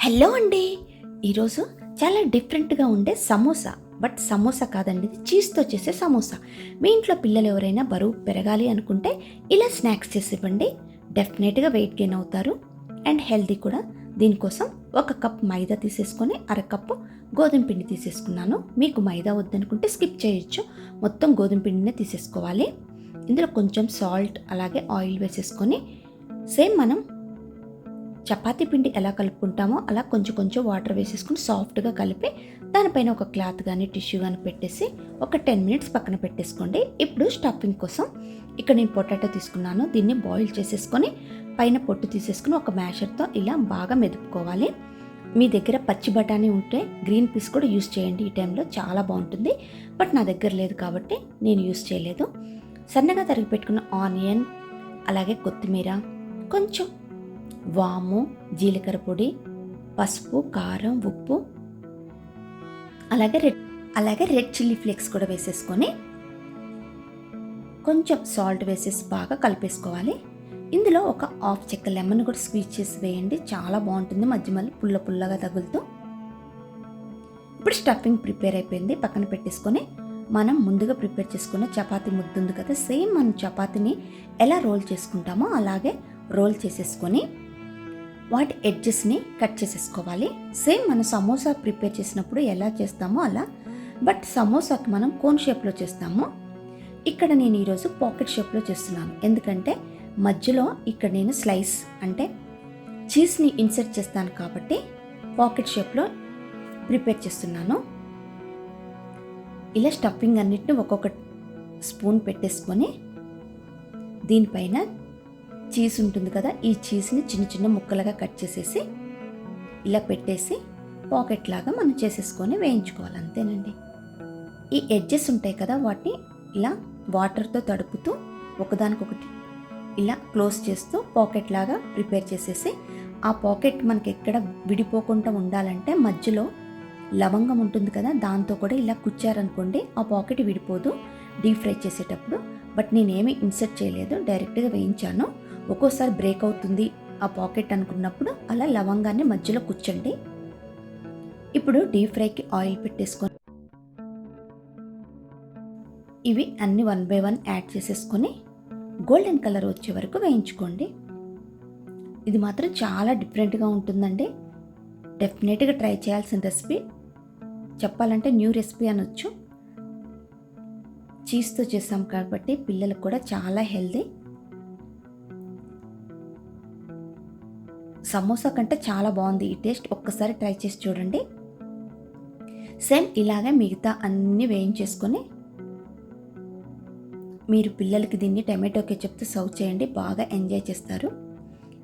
Hello అండి. ఈరోజు చాలా డిఫరెంట్గా ఉండే సమోసా. బట్ సమోసా కాదండి ఇది చీజ్తో చేసే సమోసా. మీ ఇంట్లో పిల్లలు ఎవరైనా బరువు పెరగాలి అనుకుంటే ఇలా స్నాక్స్ చేసి ఇవ్వండి. డెఫినెట్గా వెయిట్ గెయిన్ అవుతారు. అండ్ హెల్తీ కూడా. దీనికోసం ఒక కప్ మైదా తీసేసుకొని అర కప్పు గోధుమ పిండి తీసేసుకున్నాను. మీకు మైదా వద్దనుకుంటే స్కిప్ చేయొచ్చు. మొత్తం గోధుమ పిండినే తీసేసుకోవాలి. ఇందులో కొంచెం సాల్ట్ అలాగే ఆయిల్ వేసేసుకొని సేమ్ మనం చపాతీ పిండి ఎలా కలుపుకుంటామో అలా కొంచెం కొంచెం వాటర్ వేసేసుకుని సాఫ్ట్గా కలిపి దానిపైన ఒక క్లాత్ కానీ టిష్యూ కానీ పెట్టేసి ఒక టెన్ మినిట్స్ పక్కన పెట్టేసుకోండి. ఇప్పుడు స్టఫింగ్ కోసం ఇక్కడ నేను పొటాటో తీసుకున్నాను. దీన్ని బాయిల్ చేసేసుకొని పైన పొట్టు తీసేసుకుని ఒక మ్యాషర్తో ఇలా బాగా మెదుపుకోవాలి. మీ దగ్గర పచ్చి బఠానీ ఉంటే గ్రీన్ పీస్ కూడా యూస్ చేయండి. ఈ టైంలో చాలా బాగుంటుంది. బట్ నా దగ్గర లేదు కాబట్టి నేను యూస్ చేయలేదు. సన్నగా తరిగి పెట్టుకున్న ఆనియన్ అలాగే కొత్తిమీర కొంచెం వాము జీలకర్ర పొడి పసుపు కారం ఉప్పు అలాగే రెడ్ అలాగే రెడ్ చిల్లీ ఫ్లేక్స్ కూడా వేసేసుకొని కొంచెం సాల్ట్ వేసేసి బాగా కలిపేసుకోవాలి. ఇందులో ఒక హాఫ్ చెక్క లెమన్ కూడా స్క్వీజ్ చేసి వేయండి. చాలా బాగుంటుంది మధ్య మళ్ళీ పుల్ల పుల్లగా తగులుతూ. ఇప్పుడు స్టఫింగ్ ప్రిపేర్ అయిపోయింది. పక్కన పెట్టేసుకొని మనం ముందుగా ప్రిపేర్ చేసుకున్న చపాతీ ముద్ద ఉంది కదా సేమ్ మనం చపాతీని ఎలా రోల్ చేసుకుంటామో అలాగే రోల్ చేసేసుకొని వాటి ఎడ్జెస్ని కట్ చేసేసుకోవాలి. సేమ్ మనం సమోసా ప్రిపేర్ చేసినప్పుడు ఎలా చేస్తామో అలా. బట్ సమోసాకి మనం కోన్ షేప్లో చేస్తాము. ఇక్కడ నేను ఈరోజు పాకెట్ షేప్లో చేస్తున్నాను. ఎందుకంటే మధ్యలో ఇక్కడ నేను స్లైస్ అంటే చీజ్ని ఇన్సర్ట్ చేస్తాను కాబట్టి పాకెట్ షేప్లో ప్రిపేర్ చేస్తున్నాను. ఇలా స్టఫింగ్ అన్నిటిని ఒక్కొక్క స్పూన్ పెట్టేసుకొని దీనిపైన చీజ్ ఉంటుంది కదా ఈ చీజ్ని చిన్న చిన్న ముక్కలుగా కట్ చేసేసి ఇలా పెట్టేసి పాకెట్ లాగా మనం చేసేసుకొని వేయించుకోవాలి అంతేనండి. ఈ ఎడ్జెస్ ఉంటాయి కదా వాటిని ఇలా వాటర్తో తడుపుతూ ఒకదానికొకటి ఇలా క్లోజ్ చేస్తూ పాకెట్ లాగా ప్రిపేర్ చేసేసి ఆ పాకెట్ మనకి ఎక్కడ విడిపోకుండా ఉండాలంటే మధ్యలో లవంగం ఉంటుంది కదా దాంతో కూడా ఇలా కుచ్చారనుకోండి ఆ పాకెట్ విడిపోదు డీప్ ఫ్రై చేసేటప్పుడు. బట్ నేనేమి ఇన్సర్ట్ చేయలేదు డైరెక్ట్గా వేయించాను. ఒక్కోసారి బ్రేక్ అవుతుంది ఆ పాకెట్ అనుకున్నప్పుడు అలా లవంగాన్ని మధ్యలో కూర్చోండి. ఇప్పుడు డీప్ ఫ్రైకి ఆయిల్ పెట్టేసుకొని ఇవి అన్ని వన్ బై వన్ యాడ్ చేసేసుకొని గోల్డెన్ కలర్ వచ్చే వరకు వేయించుకోండి. ఇది మాత్రం చాలా డిఫరెంట్గా ఉంటుందండి. డెఫినెట్గా ట్రై చేయాల్సిన రెసిపీ. చెప్పాలంటే న్యూ రెసిపీ అనొచ్చు. చీజ్తో చేసాం కాబట్టి పిల్లలకు కూడా చాలా హెల్దీ. సమోసా కంటే చాలా బాగుంది. ఈ టేస్ట్ ఒక్కసారి ట్రై చేసి చూడండి. సేమ్ ఇలాగే మిగతా అన్నీ వేయించేసుకొని మీరు పిల్లలకి దీన్ని టమాటో కెచప్తో సర్వ్ చేయండి. బాగా ఎంజాయ్ చేస్తారు.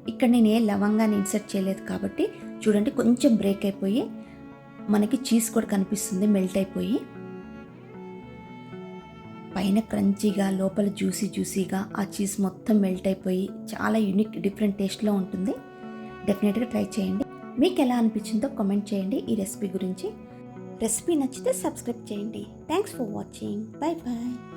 ఇక్కడ నేను ఏ లవంగాన్ని ఇన్సర్ట్ చేయలేదు కాబట్టి చూడండి కొంచెం బ్రేక్ అయిపోయి మనకి చీజ్ కూడా కనిపిస్తుంది మెల్ట్ అయిపోయి. పైన క్రంచీగా లోపల జ్యూసీ జ్యూసీగా ఆ చీజ్ మొత్తం మెల్ట్ అయిపోయి చాలా యూనిక్ డిఫరెంట్ టేస్ట్లో ఉంటుంది. డెఫినెట్గా ట్రై చేయండి. మీకు ఎలా అనిపించిందో కామెంట్ చేయండి ఈ రెసిపీ గురించి. రెసిపీ నచ్చితే సబ్స్క్రైబ్ చేయండి. Thanks for watching bye bye